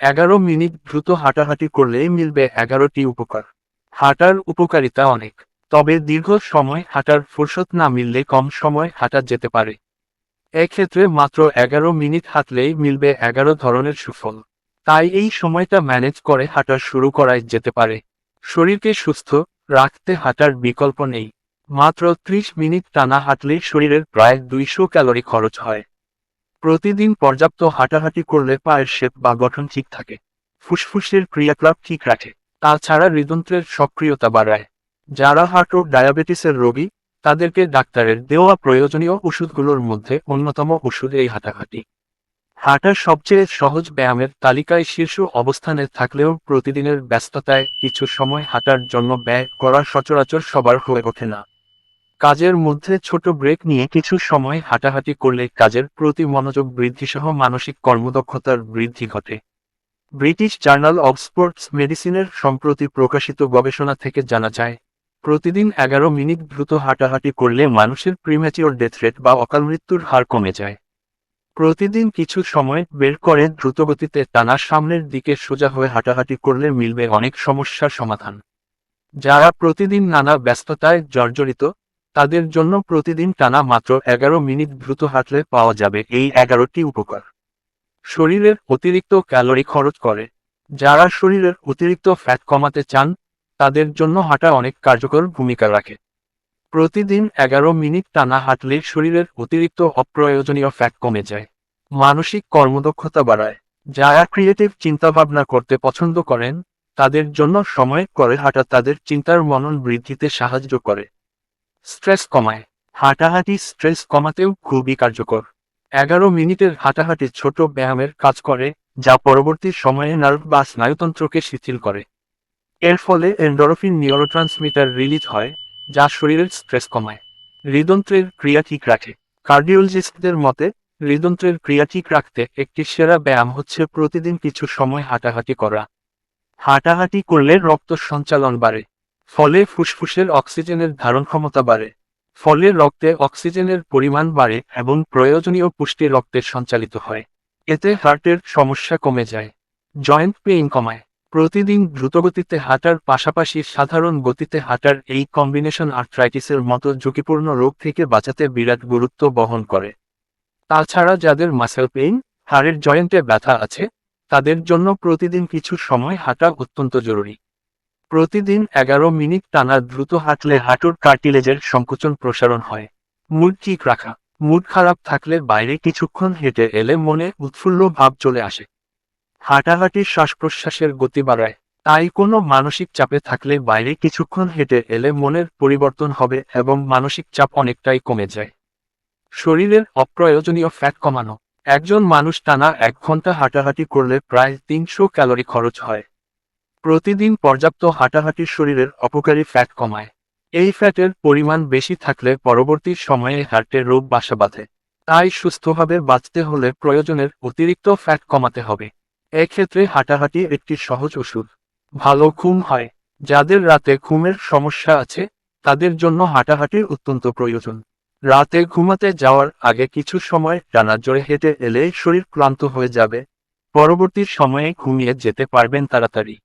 এগারো মিনিট দ্রুত হাঁটাহাঁটি করলেই মিলবে এগারোটি উপকার। হাঁটার উপকারিতা অনেক, তবে দীর্ঘ সময় হাঁটার ফুরসত না মিললে কম সময় হাঁটা যেতে পারে। এক্ষেত্রে মাত্র এগারো মিনিট হাঁটলেই মিলবে এগারো ধরনের সুফল। তাই এই সময়টা ম্যানেজ করে হাঁটা শুরু করাই যেতে পারে। শরীরকে সুস্থ রাখতে হাঁটার বিকল্প নেই। মাত্র ত্রিশ মিনিট টানা হাঁটলে শরীরের প্রায় দুইশো ক্যালোরি খরচ হয়। প্রতিদিন পর্যাপ্ত হাঁটাহাঁটি করলে পায়ের শেপ বা গঠন ঠিক থাকে। ফুসফুসের ক্রিয়াকলাপ ঠিক রাখে। তাছাড়া হৃদন্ত্রের সক্রিয়তা বাড়ায়। যারা হার্ট ও ডায়াবেটিসের রোগী, তাদেরকে ডাক্তারের দেওয়া প্রয়োজনীয় ওষুধগুলোর মধ্যে অন্যতম ওষুধ এই হাঁটাহাঁটি। হাঁটার সবচেয়ে সহজ ব্যায়ামের তালিকায় শীর্ষ অবস্থানে থাকলেও প্রতিদিনের ব্যস্ততায় কিছু সময় হাঁটার জন্য ব্যয় করা সচরাচর সবার হয়ে ওঠে না। কাজের মধ্যে ছোট ব্রেক নিয়ে কিছু সময় হাঁটাহাঁটি করলে কাজের প্রতি মনোযোগ বৃদ্ধিসহ মানসিক কর্মদক্ষতার বৃদ্ধি ঘটে। ব্রিটিশ জার্নাল অব স্পোর্টস মেডিসিনের সম্প্রতি প্রকাশিত গবেষণা থেকে জানা যায়, প্রতিদিন এগারো মিনিট দ্রুত হাঁটাহাঁটি করলে মানুষের প্রিম্যাচিওর ডেথ রেট বা অকাল মৃত্যুর হার কমে যায়। প্রতিদিন কিছু সময় বের করে দ্রুতগতিতে টানা সামনের দিকে সোজা হয়ে হাঁটাহাঁটি করলে মিলবে অনেক সমস্যার সমাধান। যারা প্রতিদিন নানা ব্যস্ততায় জর্জরিত তাদের জন্য প্রতিদিন টানা মাত্র এগারো মিনিট দ্রুত হাঁটলে পাওয়া যাবে এই এগারোটি উপকার। শরীরের অতিরিক্ত ক্যালোরি খরচ করে। যারা শরীরের অতিরিক্ত ফ্যাট কমাতে চান, তাদের জন্য হাঁটা অনেক কার্যকর ভূমিকা রাখে। প্রতিদিন এগারো মিনিট টানা হাঁটলে শরীরের অতিরিক্ত অপ্রয়োজনীয় ফ্যাট কমে যায়। মানসিক কর্মদক্ষতা বাড়ায়। যারা ক্রিয়েটিভ চিন্তাভাবনা করতে পছন্দ করেন, তাদের জন্য সময় করে হাঁটা তাদের চিন্তার মনন বৃদ্ধিতে সাহায্য করে। স্ট্রেস কমায়। হাঁটাহাঁটি স্ট্রেস কমাতেও খুবই কার্যকর। এগারো মিনিটের হাঁটাহাঁটি ছোট ব্যায়ামের কাজ করে, যা পরবর্তী সময়ে নার্ভ বা স্নায়ুতন্ত্রকে শিথিল করে। এর ফলে এন্ডোরফিন নিউরোট্রান্সমিটার রিলিজ হয়, যা শরীরের স্ট্রেস কমায়। হৃদন্ত্রের ক্রিয়া ঠিক রাখে। কার্ডিওলজিস্টদের মতে হৃদন্ত্রের ক্রিয়া ঠিক রাখতে একটি সেরা ব্যায়াম হচ্ছে প্রতিদিন কিছু সময় হাঁটাহাঁটি করা। হাঁটাহাঁটি করলে রক্ত সঞ্চালন বাড়ে। ফলে ফুসফুসের অক্সিজেনের ধারণ ক্ষমতা বাড়ে। ফলে রক্তে অক্সিজেনের পরিমাণ বাড়ে এবং প্রয়োজনীয় পুষ্টি রক্তে সঞ্চালিত হয়। এতে হার্টের সমস্যা কমে যায়। জয়েন্ট পেইন কমায়। প্রতিদিন দ্রুতগতিতে হাঁটার পাশাপাশি সাধারণ গতিতে হাঁটার এই কম্বিনেশন আর্থ্রাইটিসের মতো ঝুঁকিপূর্ণ রোগ থেকে বাঁচাতে বিরাট গুরুত্ব বহন করে। তাছাড়া যাদের মাসেল পেইন, হাড়ের জয়েন্টে ব্যথা আছে, তাদের জন্য প্রতিদিন কিছু সময় হাঁটা অত্যন্ত জরুরি। প্রতিদিন এগারো মিনিট টানা দ্রুত হাঁটলে হাঁটুর কার্টিলেজের সংকোচন প্রসারণ হয়। মুড ঠিক রাখা। মুড খারাপ থাকলে বাইরে কিছুক্ষণ হেঁটে এলে মনে উৎফুল্ল ভাব চলে আসে। হাঁটাহাঁটি শ্বাস প্রশ্বাসের গতি বাড়ায়। তাই কোনো মানসিক চাপে থাকলে বাইরে কিছুক্ষণ হেঁটে এলে মনের পরিবর্তন হবে এবং মানসিক চাপ অনেকটাই কমে যায়। শরীরের অপ্রয়োজনীয় ফ্যাট কমানো। একজন মানুষ টানা এক ঘণ্টা হাঁটাহাঁটি করলে প্রায় তিনশো ক্যালোরি খরচ হয়। প্রতিদিন পর্যাপ্ত হাঁটাহাঁটি শরীরের অপকারী ফ্যাট কমায়। এই ফ্যাটের পরিমাণ বেশি থাকলে পরবর্তী সময়ে হার্টে রোগ বাসা বাঁধে। তাই সুস্থভাবে বাঁচতে হলে প্রয়োজনের অতিরিক্ত ফ্যাট কমাতে হবে। এক্ষেত্রে হাঁটাহাঁটি একটি সহজ ওষুধ। ভালো ঘুম হয়। যাদের রাতে ঘুমের সমস্যা আছে, তাদের জন্য হাঁটাহাঁটির অত্যন্ত প্রয়োজন। রাতে ঘুমাতে যাওয়ার আগে কিছু সময় টানা জোরে হেঁটে এলে শরীর ক্লান্ত হয়ে যাবে। পরবর্তী সময়ে ঘুমিয়ে যেতে পারবেন তাড়াতাড়ি।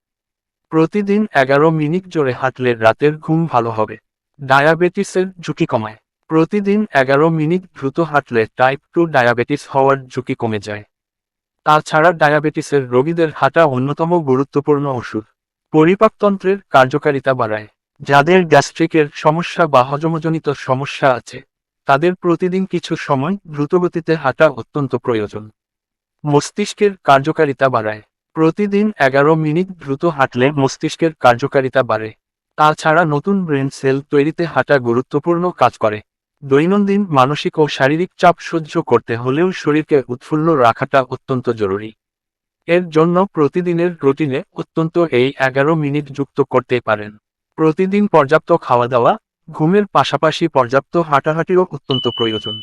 প্রতিদিন এগারো মিনিট জোরে হাঁটলে রাতের ঘুম ভালো হবে। ডায়াবেটিসের ঝুঁকি কমায়। প্রতিদিন এগারো মিনিট দ্রুত হাঁটলে টাইপ টু ডায়াবেটিস হওয়ার ঝুঁকি কমে যায়। তাছাড়া ডায়াবেটিসের রোগীদের হাঁটা অন্যতম গুরুত্বপূর্ণ ওষুধ। পরিপাকতন্ত্রের কার্যকারিতা বাড়ায়। যাদের গ্যাস্ট্রিকের সমস্যা বা হজমজনিত সমস্যা আছে, তাদের প্রতিদিন কিছু সময় দ্রুতগতিতে হাঁটা অত্যন্ত প্রয়োজন। মস্তিষ্কের কার্যকারিতা বাড়ায়। প্রতিদিন এগারো মিনিট দ্রুত হাঁটলে মস্তিষ্কের কার্যকারিতা বাড়ে। তাছাড়া নতুন ব্রেন সেল তৈরিতে হাঁটা গুরুত্বপূর্ণ কাজ করে। দৈনন্দিন মানসিক ও শারীরিক চাপ সহ্য করতে হলেও শরীরকে উৎফুল্ল রাখাটা অত্যন্ত জরুরি। এর জন্য প্রতিদিনের রুটিনে অত্যন্ত এই এগারো মিনিট যুক্ত করতে পারেন। প্রতিদিন পর্যাপ্ত খাওয়া দাওয়া ঘুমের পাশাপাশি পর্যাপ্ত হাঁটাহাঁটিও অত্যন্ত প্রয়োজন।